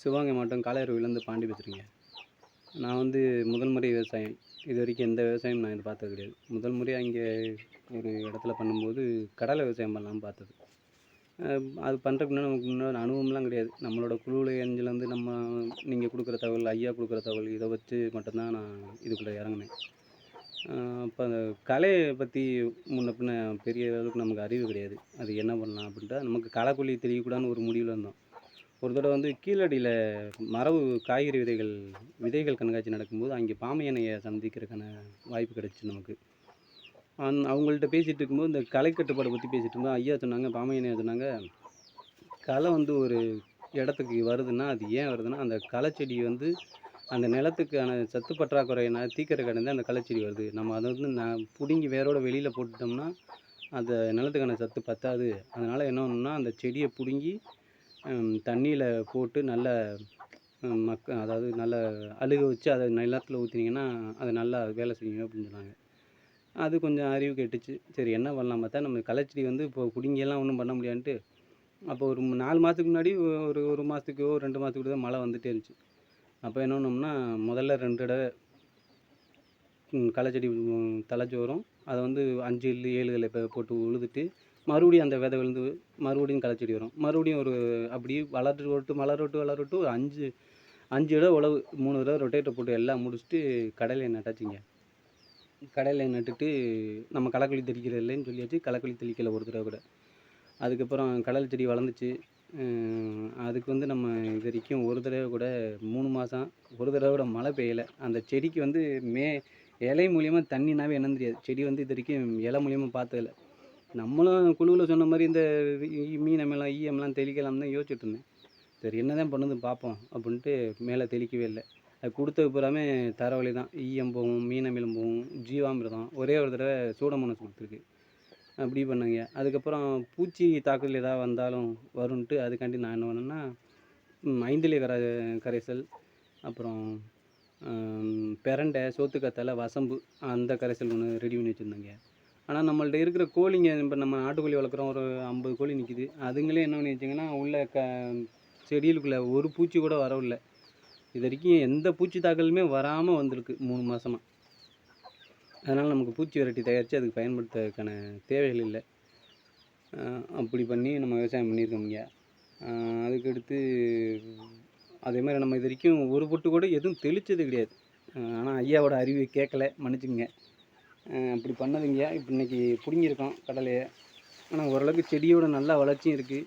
சிவகங்கை மாவட்டம் காளையார்கோவிலேருந்து பாண்டி பேசுகிறேங்க நான் வந்து முதல் முறை விவசாயம். இது வரைக்கும் எந்த விவசாயமும் நான் இது பார்த்தது கிடையாது. முதல் முறையாக இங்கே ஒரு இடத்துல பண்ணும்போது கடலை விவசாயம் பண்ணலாம்னு பார்த்தது. அது பண்ணுறதுக்கு முன்னாடி நமக்கு முன்னாடி அனுபவம்லாம் கிடையாது. நம்மளோட குழுவில் இருந்து நம்ம நீங்கள் கொடுக்குற தகவல் ஐயா கொடுக்குற தகவல் இதை வச்சு மட்டும்தான் நான் இதுக்குள்ளே இறங்கினேன். அப்போ அந்த கலையை பற்றி முன்ன பின்ன பெரிய அளவுக்கு நமக்கு அறிவு கிடையாது. அது என்ன பண்ணலாம் அப்படின்ட்டு நமக்கு களைக்கொல்லி தெரியக்கூடாதுன்னு ஒரு முடிவில் இருந்தோம். ஒரு தடவை வந்து கீழடியில் மரபு காய்கறி விதைகள் விதைகள் கண்காட்சி நடக்கும்போது அங்கே பாமையனையை சந்திக்கிறதுக்கான வாய்ப்பு கிடைச்சு நமக்கு. அந் அவங்கள்ட்ட பேசிகிட்டு இருக்கும்போது இந்த கலை கட்டுப்பாடை பற்றி பேசிகிட்டு இருக்கும்போது ஐயா சொன்னாங்க பாமையனையா சொன்னாங்க களை வந்து ஒரு இடத்துக்கு வருதுன்னா அது ஏன் வருதுன்னா அந்த களைச்செடி வந்து அந்த நிலத்துக்கான சத்து பற்றாக்குறையினா தீக்கிற கடந்து அந்த களைச்செடி வருது. நம்ம அதை வந்து நான் பிடுங்கி வேரோட வெளியில் போட்டுட்டோம்னா அந்த நிலத்துக்கான சத்து பத்தாது. அதனால் என்ன பண்ணணும்னா அந்த செடியை பிடுங்கி தண்ணியில் போட்டு நல்ல மக்க அதாவது நல்ல அழுக வச்சு அதை நிலத்தில் ஊற்றினீங்கன்னா அது நல்லா வேலை செய்யும் அப்படின்னு சொன்னாங்க. அது கொஞ்சம் அறிவு கெட்டுச்சு. சரி என்ன பண்ணலாம் பார்த்தா நம்ம களைச்செடி வந்து இப்போ பிடுங்கியெல்லாம் ஒன்றும் பண்ண முடியாதுன்ட்டு அப்போ ஒரு நாலு மாதத்துக்கு முன்னாடி ஒரு ஒரு மாதத்துக்கோ ரெண்டு மாதத்துக்கு தான் மழை வந்துட்டே இருந்துச்சு. அப்போ என்ன பண்ணோம்னா முதல்ல ரெண்டு தடவை களைச்செடி ம், தழைச்சி வரும் அதை வந்து அஞ்சு இல்லை ஏழு இலை இப்போ போட்டு உழுதுட்டு மறுபடியும் அந்த விதை விழுந்து மறுபடியும் களைச்செடி வரும். மறுபடியும் ஒரு அப்படி வளர்ட்டு விட்டு மலரட்டு வளரட்டு ஒரு அஞ்சு அஞ்சு தடவை உழவு மூணு தடவை ரொட்டேட்டர் போட்டு எல்லாம் முடிச்சுட்டு கடலை நட்டாச்சுங்க கடலை நட்டுட்டு நம்ம களைக்கொல்லி தெளிக்கிறது இல்லைன்னு சொல்லியாச்சு. களைக்கொல்லி தெளிக்கலை ஒரு தடவை கூட. அதுக்கப்புறம் கடல் செடி வளர்ந்துச்சு. அதுக்கு வந்து நம்ம இது வரைக்கும் ஒரு தடவை கூட மூணு மாதம் ஒரு தடவை கூட மழை பெய்யலை. அந்த செடிக்கு வந்து மே இலை மூலியமாக தண்ணினாவே என்னன்னு தெரியாது. செடி வந்து இது வரைக்கும் இலை மூலியமாக பார்த்ததில்ல. நம்மளும் குழுவில் சொன்ன மாதிரி இந்த மீன் அமிலம் ஈ தெளிக்கலாம் தான் யோசிச்சுட்டு இருந்தேன் சரி என்ன தான் பண்ணுது பார்ப்போம் அப்படின்ட்டு மேலே தெளிக்கவே இல்லை. அது கொடுத்தது பூராமே தரவழி தான். ஈயம் போகும் மீனமிலும் போகும் ஜீவாமிர்தம் ஒரே ஒரு தடவை சூடமோனஸ் கொடுத்துருக்கு. அப்படி பண்ணுங்க. அதுக்கப்புறம் பூச்சி தாக்குதல் ஏதாவது வந்தாலும் வரும்ன்ட்டு அதுக்காண்டி நான் என்ன பண்ணேன்னா ம், ஐந்திலை கர கரைசல் அப்புறம் பெரண்டை சோத்துக்கத்தலை வசம்பு அந்த கரைசல் ஒன்று ரெடி பண்ணி வச்சுருந்தேங்க. ஆனால் நம்மள்ட்ட இருக்கிற கோழிங்க இப்போ நம்ம நாட்டுக்கோழி வளர்க்குறோம் ஒரு ஐம்பது கோழி நிற்கிது அதுங்களே என்ன பண்ணி வச்சிங்கன்னா உள்ள க செடிகளுக்குள்ள ஒரு பூச்சி கூட வரவில்லை. இது வரைக்கும் எந்த பூச்சி தாக்கலுமே வராமல் வந்திருக்கு மூணு மாதமாக அதனால் நமக்கு பூச்சி விரட்டி தயாரித்து அதுக்கு பயன்படுத்துறதுக்கான தேவைகள் இல்லை. அப்படி பண்ணி நம்ம விவசாயம் பண்ணியிருக்கோம் இங்கே. அதுக்கடுத்து அதே மாதிரி நம்ம இது வரைக்கும் ஒரு பொட்டு கூட எதுவும் தெளித்தது கிடையாது. ஆனால் ஐயாவோட அறிவு கேட்கல மன்னிச்சுங்க அப்படி பண்ணதுங்க. இப்போ இன்னைக்கு பிடுங்கியிருக்கோம் கடலையை. ஆனால் ஓரளவுக்கு செடியோட நல்லா வளர்ச்சியும் இருக்குது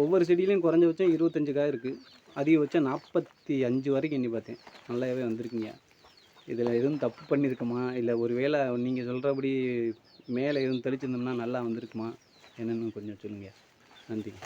ஒவ்வொரு செடியிலையும் குறைஞ்சபட்சம் இருபத்தஞ்சு காய் இருக்குது அதிகபட்சம் நாற்பத்தி அஞ்சு வரைக்கும் எண்ணி பார்த்தேன். நல்லாவே வந்திருக்குங்க. இதில் எதுவும் தப்பு பண்ணியிருக்குமா? இல்லை ஒரு வேளை நீங்கள் சொல்கிறபடி மேலே எதுவும் தெளிச்சிருந்தோம்னா நல்லா வந்திருக்குமா? என்னென்னு கொஞ்சம் சொல்லுங்கள் நன்றிங்க